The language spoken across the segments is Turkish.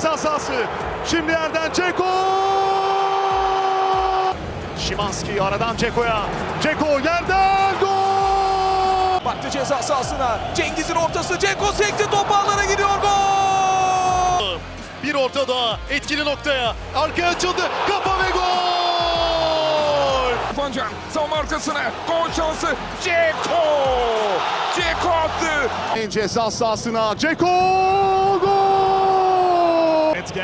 ceza sahası. Şimdi yerden Ceko. Şimanski aradan Ceko'ya. Ceko yerden gol. Baktı ceza sahasına. Cengiz'in ortası. Ceko sekti top ağlara gidiyor gol. Bir orta daha etkili noktaya. Arkaya açıldı. Kafa ve gol. Fancan savunma arkasına gol şansı Ceko Ceko attı Ceza sahasına Ceko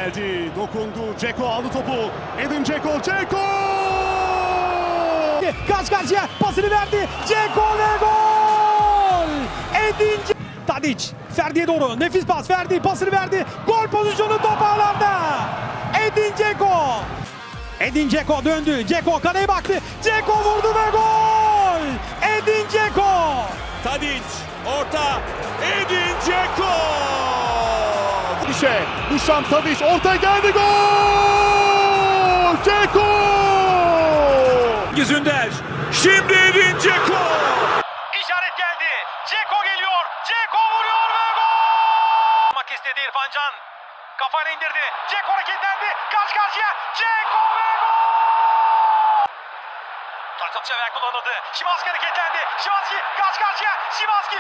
geldi, dokundu. Ceko aldı topu. Edin Ceko, Ceko. Karşı karşıya pasını verdi. Ceko ve gol! Edin Ce- Tadic Ferdi'ye doğru nefis pas Ferdi pasını verdi. Gol pozisyonu top ağlarda. Edin Ceko. Edin Ceko döndü. Ceko kaleye baktı. Ceko vurdu ve gol! Edin Ceko. Tadic orta. Edin Ceko. Dişe, Duşan Tadiş orta geldi gol! Ceko! Yüzünder. Şimdi Edin Ceko. İşaret geldi. Ceko geliyor. Ceko vuruyor ve gol! Yapmak istedi İrfan Can. Kafayla indirdi. Ceko hareketlendi. Karşı karşıya. Ceko ve gol! Taç atışa ayak kullanıldı. Şimanski hareketlendi. Şimanski karşı karşıya. Şimanski